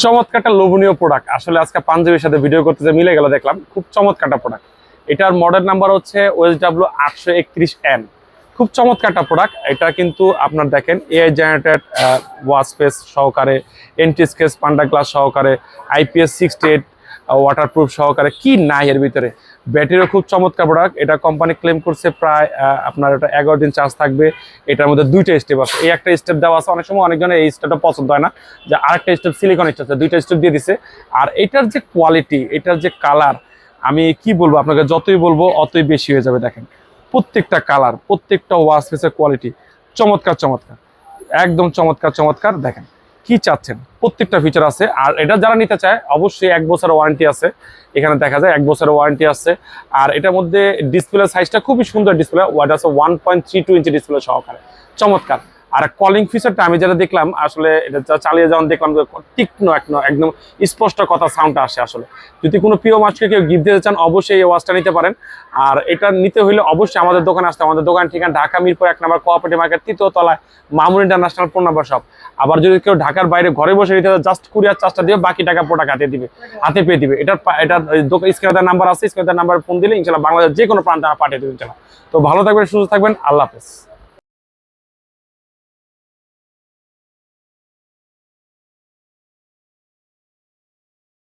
চমৎকার একটা লোভনীয় প্রোডাক্ট আসলে আজকে পাঞ্জাবির সাথে ভিডিও করতে যে মিলে গেল, দেখলাম খুব চমৎকারটা প্রোডাক্ট এটার মডেল নাম্বার হচ্ছে ওয়েস ডাব্লিউ আটশো একত্রিশ এন খুব চমৎকারটা প্রোডাক্ট এটা কিন্তু আপনার দেখেন এআই জেনারেটেড ওয়াশ ফেস সহকারে এন্টি স্কেচ পান্ডা গ্লাস সহকারে আইপিএস সিক্সটি এইট ওয়াটারপ্রুফ সহকারে কি নাই এর ভিতরে? ব্যাটারিও খুব চমৎকার প্রোডাক্ট এটা কোম্পানি ক্লেম করছে প্রায় আপনার এটা এগারো দিন চার্জ থাকবে। এটার মধ্যে দুইটা স্টেপ আছে। এই একটা স্টেপ দেওয়া আছে, অনেক সময় অনেকজনের এই স্টেপটা পছন্দ হয় না। যে আরেকটা স্টেপ সিলিকন স্টেপ আছে, দুইটা স্টেপ দিয়ে দিছে। আর এটার যে কোয়ালিটি এটার যে কালার আমি কি বলব আপনাকে, যতই বলব অতই বেশি হয়ে যাবে, দেখেন। প্রত্যেকটা কালার প্রত্যেকটা ওয়াশ ফেসের কোয়ালিটি চমৎকার চমৎকার। একদম চমৎকার চমৎকার, দেখেন। কি চাচ্ছেন? প্রত্যেকটা ফিচার আছে। আর এটা যারা নিতে চায়, অবশ্যই এক বছর ওয়ারেন্টি আছে। এখানে দেখা যায় এক বছরের ওয়ারেন্টি আছে। আর এটার মধ্যে ডিসপ্লে সাইজটা খুবই সুন্দর ডিসপ্লে ওয়াট আছে one point three two inch display সহকারে। চমৎকার। আর কলিং ফিচারটা আমি যেটা দেখলাম, আসলে এটা চালিয়ে যখন দেখলাম যে তীক্ষ্ণ একদম স্পষ্ট কথা সাউন্ডটা আসে আসলে। যদি কোনো প্রিয় মাছকে কেউ গিফট দিতে চান, অবশ্যই এই ওয়াচটা নিতে পারেন। আর এটা নিতে হলে অবশ্যই আমাদের দোকানে আসতে আমাদের দোকান ঠিকানা ঢাকা মিরপুর এক নম্বর কোঅপারেটিভ মার্কেট তৃতীয় তলায় মামুন ইন্টারন্যাশনাল ফোন নাম্বার সব আবার যদি কেউ ঢাকার বাইরে ঘরে বসে নিতে জাস্ট কুরিয়ার চার্জটা দিয়ে বাকি টাকা প্রোডাক্ট হাতে দিবে, হাতে পেয়ে দিবে। এটার এটার দোকান স্ক্রিনে নাম্বার আছে স্ক্রিনে নাম্বার ফোন দিলে ইনশাল্লাহ বাংলাদেশ যে কোনো প্রান্তে পাঠিয়ে দেবে ইনশাল্লাহ। তো ভালো থাকবেন, সুস্থ থাকবেন, আল্লাহ হাফেজ।